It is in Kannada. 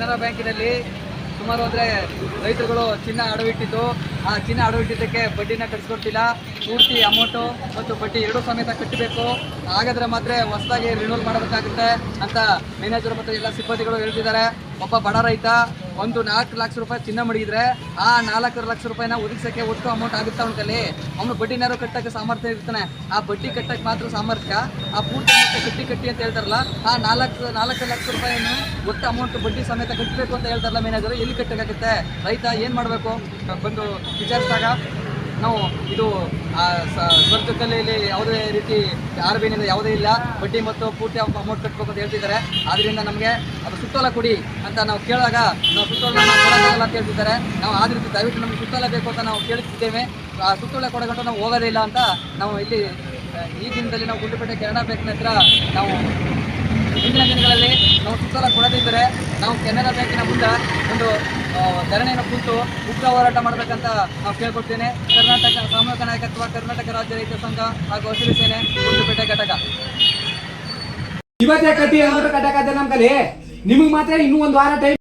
ಕೆನರಾ ಬ್ಯಾಂಕಿನಲ್ಲಿ ಸುಮಾರು ಅಂದರೆ ರೈತರುಗಳು ಚಿನ್ನ ಅಡವಿಟ್ಟಿದ್ದು ಆ ಚಿನ್ನ ಅಡವಿಟ್ಟಿದ್ದಕ್ಕೆ ಬಡ್ಡಿನ ಕಟ್ಸ್ಕೊಡ್ತಿಲ್ಲ ಪೂರ್ತಿ ಅಮೌಂಟು ಮತ್ತು ಬಡ್ಡಿ ಎರಡೂ ಸಮೇತ ಕಟ್ಟಬೇಕು. ಹಾಗಾದರೆ ಮಾತ್ರ ಹೊಸದಾಗಿ ರಿನ್ಯೂಲ್ ಮಾಡಬೇಕಾಗುತ್ತೆ ಅಂತ ಮ್ಯಾನೇಜರ್ ಮತ್ತು ಎಲ್ಲ ಸಿಬ್ಬಂದಿಗಳು ಹೇಳ್ತಿದ್ದಾರೆ. ಒಬ್ಬ ಬಡ ರೈತ ಒಂದು ನಾಲ್ಕು ಲಕ್ಷ ರೂಪಾಯಿ ಚಿನ್ನ ಮಡಗಿದ್ರೆ ಆ ನಾಲ್ಕು ಲಕ್ಷ ರೂಪಾಯಿನ ಒದಗಿಸೋಕ್ಕೆ ಒಟ್ಟು ಅಮೌಂಟ್ ಆಗುತ್ತೆ ಅವನ ಕೈಲಿ ಅವನು ಬಡ್ಡಿನಾರು ಕಟ್ಟೋಕ್ಕೆ ಸಾಮರ್ಥ್ಯ ಇರ್ತಾನೆ. ಆ ಬಡ್ಡಿ ಕಟ್ಟಕ್ಕೆ ಮಾತ್ರ ಸಾಮರ್ಥ್ಯ, ಆ ಪೂರ್ತಿ ಅಮೌಂಟ್ ಕಟ್ಟಿ ಕಟ್ಟಿ ಅಂತ ಹೇಳ್ತಾರಲ್ಲ, ಆ ನಾಲ್ಕು ನಾಲ್ಕು ಲಕ್ಷ ರೂಪಾಯಿಯನ್ನು ಒಟ್ಟು ಅಮೌಂಟ್ ಬಡ್ಡಿ ಸಮೇತ ಕಟ್ಟಬೇಕು ಅಂತ ಹೇಳ್ತಾರಲ್ಲ ಮ್ಯಾನೇಜರು ಎಲ್ಲಿ ಕಟ್ಟಬೇಕಾಗುತ್ತೆ ರೈತ ಏನು ಮಾಡಬೇಕು? ಬಂದು ವಿಚಾರಿಸಿದಾಗ ನಾವು ಇದು ಸ್ವರ್ಜಕಲೆಯಲ್ಲಿ ಯಾವುದೇ ರೀತಿ ಆರ್ ಬಿ ಐನಿಂದ ಯಾವುದೇ ಇಲ್ಲ. ಬಡ್ಡಿ ಮತ್ತು ಪೂರ್ತಿ ಅಮೌಂಟ್ ಕಟ್ಟಬೇಕು ಅಂತ ಹೇಳ್ತಿದ್ದಾರೆ. ಆದ್ದರಿಂದ ನಮಗೆ ಅದು ಸುತ್ತೋಲ ಕೊಡಿ ಅಂತ ನಾವು ಕೇಳಿದಾಗ ನಾವು ಸುತ್ತೋಲ ಕೊಡೋದಾಗಲ್ಲ ಅಂತ ಹೇಳ್ತಿದ್ದಾರೆ. ನಾವು ಆದ ದಯವಿಟ್ಟು ನಮಗೆ ಸುತ್ತೋಲ ಬೇಕು ಅಂತ ನಾವು ಕೇಳುತ್ತಿದ್ದೇವೆ ಆ, ಸುತ್ತೋಲ ಕೊಡಗಂಟು ನಾವು ಹೋಗೋದೇ ಇಲ್ಲ ಅಂತ ನಾವು ಇಲ್ಲಿ ಈ ದಿನದಲ್ಲಿ ನಾವು ಗುಂಡ್ಲುಪೇಟೆ ಕೆನರಾ ಬ್ಯಾಂಕ್ನ ಹತ್ರ ನಾವು ಹಿಂದಿನ ದಿನಗಳಲ್ಲಿ ನಾವು ಸುತ್ತಲ ಕೊಡದಿದ್ದರೆ ನಾವು ಕೆನರಾ ಬ್ಯಾಂಕಿನ ಮುಂದೆ ಒಂದು ಧರಣಿಯನ್ನು ಕುಂತು ಉಗ್ರ ಹೋರಾಟ ಮಾಡಬೇಕಂತ ನಾವು ಕೇಳ್ಕೊಡ್ತೇನೆ ಕರ್ನಾಟಕ ಸಾಮೂಹಿಕ ನಾಯಕತ್ವ, ಕರ್ನಾಟಕ ರಾಜ್ಯ ರೈತ ಸಂಘ ಹಾಗೂ ಹಸಿರು ಸೇನೆ ಗುಂಡುಪೇಟೆ ಘಟಕ. ಇವತ್ತೇ ಕಟ್ಟಿ ಕಟ್ಟಕತ್ತೆ ನಮ್ ಕಲಿ ನಿಮಗ್ ಮಾತ್ರ ಇನ್ನೂ ಒಂದು ವಾರ